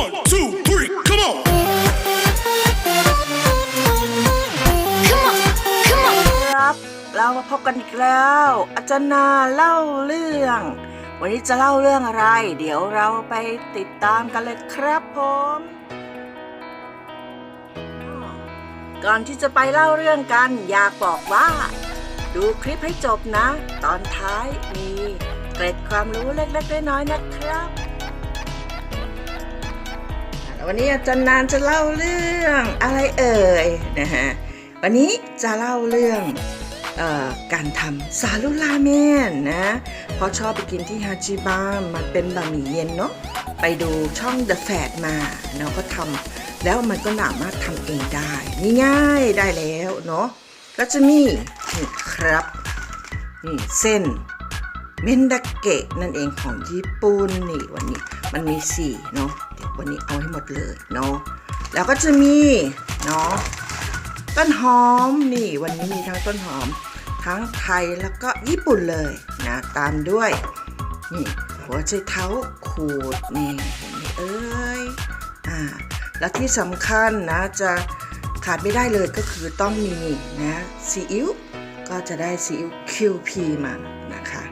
One, two, three, come on. Come on, come on. ครับ เรามาพบกันอีกแล้ว อาจารย์นาเล่าเรื่อง วันนี้จะเล่าเรื่องอะไร เดี๋ยวเราไปติดตามกันเลยครับผม ก่อนที่จะไปเล่าเรื่องกัน อยากบอกว่า ดูคลิปให้จบนะ ตอนท้ายมีเกร็ดความรู้เล็กๆน้อยๆนะครับ วันนี้อาจารย์นานจะเล่าเรื่องอะไรเอ่ยนะฮะวันนี้จะเล่าเรื่องออการทำซาลุราเมนนะเพราะชอบไปกินที่ฮาจิบะมันเป็นบะหมี่เย็นเนาะไปดูช่อง The Fat มาเนาะก็ทำแล้วมันก็สามารถทำเองได้ง่ายๆได้แล้วเนาะก็จะมีนี่ครับนี่เส้นเมนดาเกะนั่นเองของญี่ปุ่นนี่วันนี้มันมีสี่เนาะ วันนี้เอาให้หมดเลยเนาะแล้วก็จะมีเนาะต้นหอมนี่วันนี้มีทั้งต้นหอม ทั้งไทยแล้วก็ญี่ปุ่นเลยนะตามด้วยนี่หัวใจเท้าขูดนี่เห็นไหมเอ้ยอ่าแล้วที่สำคัญนะจะขาดไม่ได้เลยก็คือต้องมีนะซีอิ๊วก็จะได้ซีอิ๊ว QP มานะคะ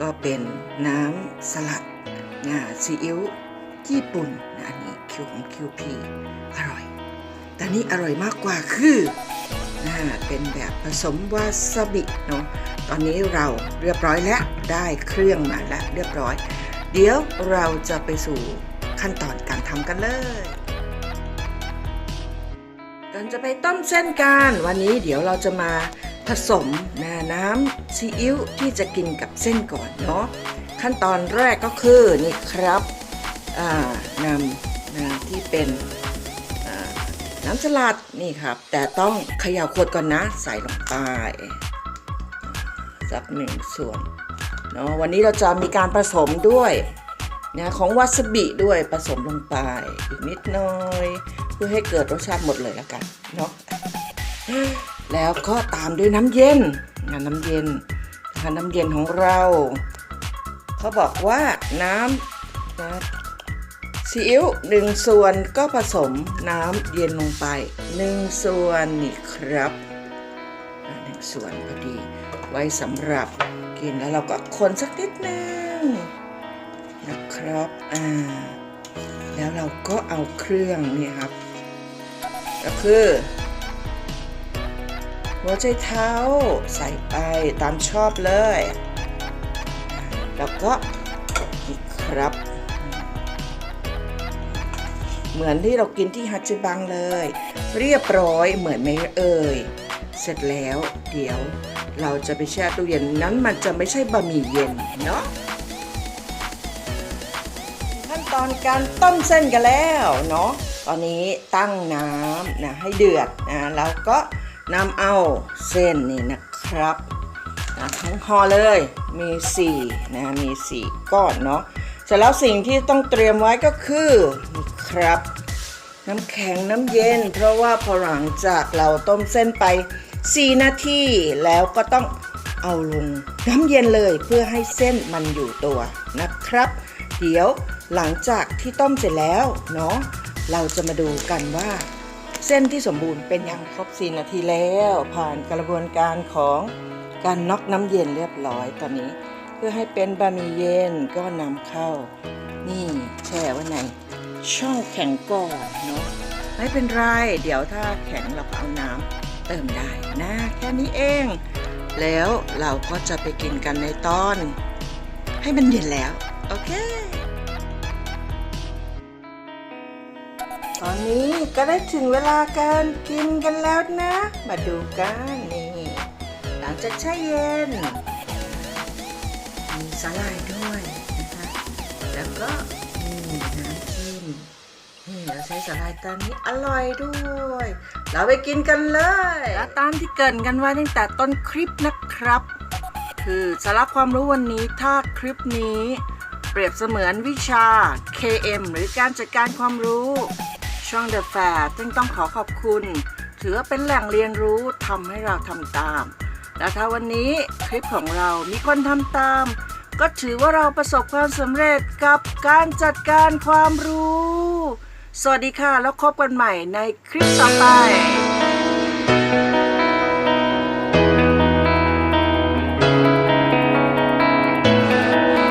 ก็เป็นน้ำสลัดนะซีอิ๊ว ญี่ปุ่นนะอันนี้คิวของ QP อร่อย แต่นี่อร่อยมากกว่าคือนะเป็นแบบผสมวาซาบิเนาะ ตอนนี้เราเรียบร้อยแล้ว ได้เครื่องมาแล้วเรียบร้อย เดี๋ยวเราจะไปสู่ขั้นตอนการทำกันเลยก่อนจะไปต้มเส้นกันวันนี้เดี๋ยวเราจะมาผสมนะน้ำซีอิ๊วที่จะกินกับเส้นก่อนเนาะขั้นตอนแรกก็คือนี่ครับ นำนะที่เป็นน้ำสลัดนี่ครับ แต่ต้องเขย่าขวดก่อนนะ ใส่ลงไปสักหนึ่งส่วนเนาะวันนี้เราจะมีการผสมด้วยนะของวาซาบิด้วยผสมลงไปอีกนิดหน่อย เพื่อให้เกิดรสชาติหมดเลยแล้วกันเนาะแล้วก็ตามด้วยน้ำเย็นนะน้ำเย็นนะคะน้ำเย็นของเรา เขาบอกว่าน้ำนะ ซีอิ๊วหนึ่งส่วนก็ผสมน้ำเย็นลงไปหนึ่งส่วนนี่ครับหนึ่งส่วนพอดีไว้สำหรับกินแล้วเราก็คนสักนิดนึงนะครับอ่าแล้วเราก็เอาเครื่องนี่ครับ ก็คือหัวใจเท้าใส่ไปตามชอบเลย แล้วก็นี่ครับ เหมือนที่เรากินที่ฮัจิบังเลย เรียบร้อยเหมือนไหมเอ่ยเสร็จแล้วเดี๋ยวเราจะไปแช่ตู้เย็นนั้นมันจะไม่ใช่บะหมี่เย็นเนาะขั้นตอนการต้มเส้นกันแล้วเนาะตอนนี้ตั้งน้ำนะให้เดือดนะแล้วก็นำเอาเส้นนี่นะครับนะทั้งห่อเลยมี4นะมี 4 ก้อนเนาะ สร็จแล้วสิ่งที่ต้องเตรียมไว้ก็คือครับ น้ำแข็งน้ำเย็น เพราะว่าพอหลังจากเราต้มเส้นไป 4 นาทีแล้วก็ต้องเอาลงน้ำเย็นเลยเพื่อให้เส้นมันอยู่ตัวนะครับ เดี๋ยวหลังจากที่ต้มเสร็จแล้วเนาะเราจะมาดูกันว่า เส้นที่สมบูรณ์เป็นยังครบ 4 นาทีแล้ว ผ่านกระบวนการของการน็อกน้ำเย็นเรียบร้อยตอนนี้ พื่อให้เป็นบะหมี่เย็นก็นำเข้า นี่แช่ไว้ในช่องแข็งก่อนเนาะไม่เป็นไร เดี๋ยวถ้าแข็งเราก็เอาน้ำเติมได้นะ แค่นี้เอง แล้วเราก็จะไปกินกันในตอน ให้มันเย็นแล้ว โอเค ตอนนี้ก็ได้ถึงเวลาการกินกันแล้วนะ มาดูกันนี่หลังจากแช่เย็น มีสาหร่ายด้วยนะคะ แล้วก็มีน้ำจิ้มนี่เราใช้สาหร่ายตอนนี้อร่อยด้วย เราไปกินกันเลยและตามที่เกินกันไว้ตั้งแต่ต้นคลิปนะครับ คือสาระความรู้วันนี้ถ้าคลิปนี้ เปรียบเสมือนวิชา KM หรือการจัดการความรู้ ช่อง The Fair จึงต้องขอขอบคุณ ถือว่าเป็นแหล่งเรียนรู้ทำให้เราทำตาม และถ้าวันนี้คลิปของเรามีคนทำตาม ก็ถือว่าเราประสบความสำเร็จกับการจัดการความรู้ สวัสดีค่ะ แล้วพบกันใหม่ในคลิปต่อไป